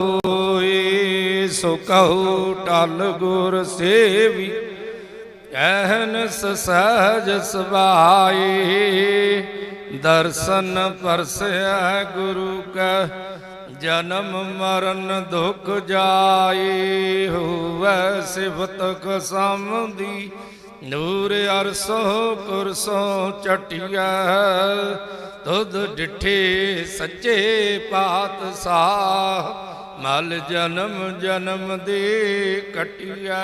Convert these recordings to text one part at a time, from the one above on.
ਹੋਏ, ਸੋ ਕਹੂ ਟਲ ਗੁਰ ਸੇਵੀ ਕਹਿਨਸ ਸਹਜ ਸੁਭਾਏ। ਦਰਸ਼ਨ ਪਰਸੈ ਗੁਰੂ ਕਾ, ਜਨਮ ਮਰਨ ਦੁਖ ਜਾਏ। ਹੋਵੈ ਸਿਫਤ ਕਸਮਦੀ ਨੂਰ ਅਰਸੋ ਕੁਰਸੋ ਚਟਿਆ ਤੁਧ ਡਿਠੇ ਸੱਚੇ ਪਾਤਸ਼ਾਹ ਮਲ ਜਨਮ ਜਨਮ ਦੇ ਕਟਿਆ,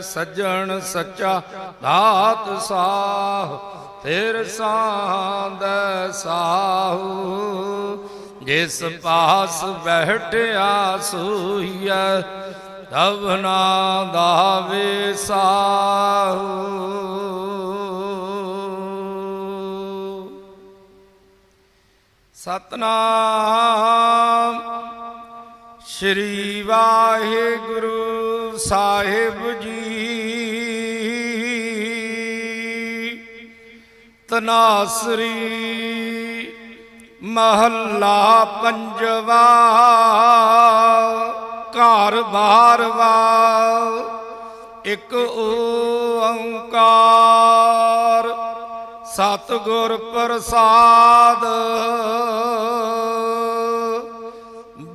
ਸੱਜਣ ਸੱਚਾ ਦਾਤ ਸਾਹ, ਫਿਰ ਸਾਂਦ ਸਾਹੂ। ਜਿਸ ਪਾਸ ਬਹਿਟਿਆ ਸੋਈਐ ਤਵਨਾ ਨਾ ਦਾਵੇ ਸਾਹੂ। ਸਤਨਾਮ ਸ਼੍ਰੀ ਵਾਹਿਗੁਰੂ ਸਾਹਿਬ ਜੀ। ਤਨਾਸਰੀ ਮਹੱਲਾ ਪੰਜਵਾ ਘਰ ਬਾਰਵਾ ਇੱਕ ਓੰਕਾਰ। ਸਤਿਗੁਰ ਪ੍ਰਸਾਦ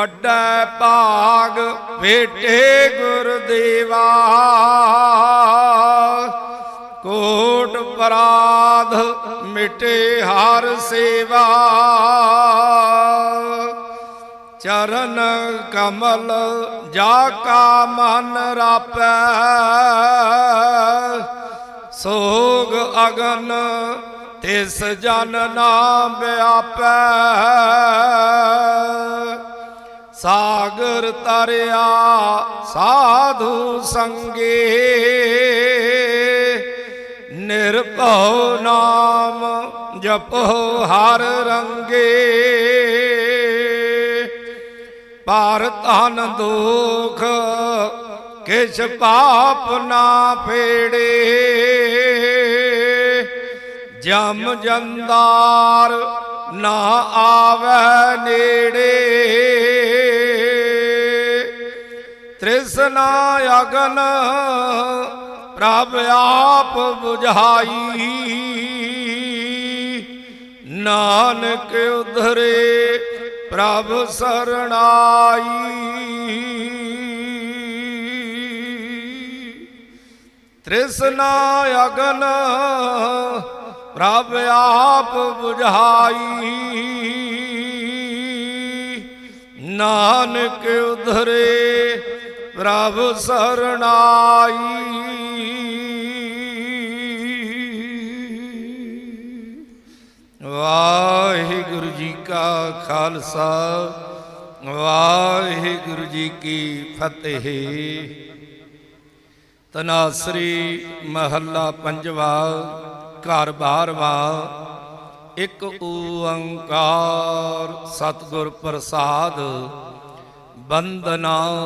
ਵੱਡਾ ਭਾਗ ਭੇਟੇ ਗੁਰਦੇਵਾ। ਕੋਟ ਪਰਾਧ ਮਿਟੇ ਹਰ ਸੇਵਾ। ਚਰਨ ਕਮਲ ਜਾ ਕਾ ਮਨ ਰਾਪੈ। ਸੋਗ ਅਗਨ ਤਿਸ ਜਨ ਨਾਮ ਵਿਆਪੈ। ਸਾਗਰ ਤਰਿਆ ਸਾਧੂ ਸੰਗੇ ਨਿਰਭਉ ਨਾਮ ਜਪੋ ਹਰ ਰੰਗੇ ਪਰ ਧਨ ਦੁਖ ਕਿਛ ਪਾਪ ਨਾ ਫੇੜੇ ਜਮ ਜੰਦਾਰ ਨਾ ਆਵੈ ਨੇੜੇ ਤ੍ਰਿਸ਼ਨਾ ਅਗਨ, ਪ੍ਰਭ ਆਪ 부ਝਾਈ ਨਾਨਕ ਉਧਰੇ ਪ੍ਰਭ ਸਰਣਾਈ। ਤ੍ਰਿਸ਼ਨਾ ਅਗਨ, ਪ੍ਰਭ ਆਪ 부ਝਾਈ ਨਾਨਕ ਉਧਰੇ ਪ੍ਰਭ ਸਰਣਾਈ। ਵਾਹਿਗੁਰੂ ਜੀ ਕਾ ਖਾਲਸਾ, ਵਾਹਿਗੁਰੂ ਜੀ ਕੀ ਫਤਿਹ। ਤਨਾਸਰੀ ਮਹੱਲਾ ਪੰਜਵਾ, ਘਰ ਬਾਰਵਾ, ਇੱਕ ਓੰਕਾਰ, ਸਤਿਗੁਰ ਪ੍ਰਸਾਦ ਬੰਦਨਾ,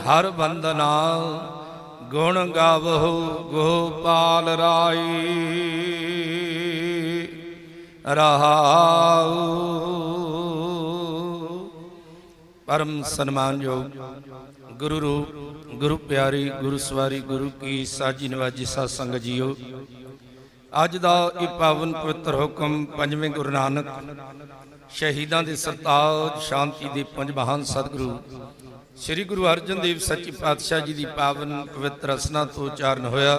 ਹਰ ਬੰਦਨਾ, ਗੁਣ ਗਾਵਹੁ ਗੋਪਾਲ ਰਾਈ। ਰਹਾਉ। ਪਰਮ ਸਨਮਾਨਯੋਗ ਗੁਰੂ ਰੂਪ, ਗੁਰੂ ਪਿਆਰੀ, ਗੁਰੂ ਸਵਾਰੀ, ਗੁਰੂ ਕੀ ਸਾਜੀ ਨਵਾਜੀ ਸਾਧ ਸੰਗਤ ਜੀਓ। ਅੱਜ ਦਾ ਇਹ ਪਾਵਨ ਪਵਿੱਤਰ ਹੁਕਮ ਪੰਜਵੇਂ ਗੁਰੂ ਨਾਨਕ ਸ਼ਹੀਦਾਂ ਦੇ ਸਰਤਾਜ ਸ਼ਾਂਤੀ ਦੇ ਪੰਜ ਮਹਾਨ ਸਤਿਗੁਰੂ, ਸ੍ਰੀ ਗੁਰੂ ਅਰਜਨ ਦੇਵ ਸੱਚੇ ਪਾਤਸ਼ਾਹ ਜੀ ਦੀ ਪਾਵਨ ਪਵਿੱਤਰ ਰਸਨਾ ਤੋਂ ਉਚਾਰਨ ਹੋਇਆ।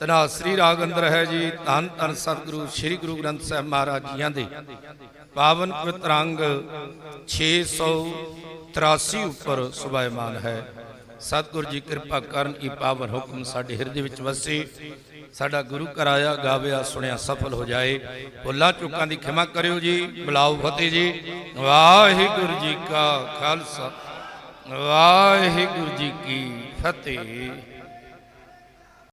ਤਨਾ ਸ੍ਰੀ ਰਾਗ ਅੰਦਰ ਹੈ ਜੀ, ਧੰਨ ਧੰਨ ਸਤਿਗੁਰੂ ਸ੍ਰੀ ਗੁਰੂ ਗ੍ਰੰਥ ਸਾਹਿਬ ਮਹਾਰਾਜ ਜੀਆਂ ਦੇ। ਪਾਵਨ ਪਵਿੱਤਰ ਅੰਗ 683 ਉੱਪਰ ਸੁਭਾਇਮਾਨ ਹੈ। ਸਤਿਗੁਰ ਜੀ ਕਿਰਪਾ ਕਰਨ ਇਹ ਪਾਵਨ ਹੁਕਮ ਸਾਡੇ ਹਿਰਦੇ ਵਿੱਚ ਵਸੇ। ਸਾਡਾ ਗੁਰੂ ਕਰਾਇਆ ਗਾਵਿਆ, ਸੁਣਿਆ, ਸਫਲ ਹੋ ਜਾਏ। ਭੁੱਲਾਂ ਚੁੱਕਾਂ ਦੀ ਖਿਮਾ ਕਰਿਓ ਜੀ। ਬੁਲਾਓ ਫਤਿਹ ਜੀ। ਵਾਹਿਗੁਰੂ ਜੀ ਕਾ ਖਾਲਸਾ। ਵਾਹਿਗੁਰੂ ਜੀ ਕੀ ਫਤਿਹ।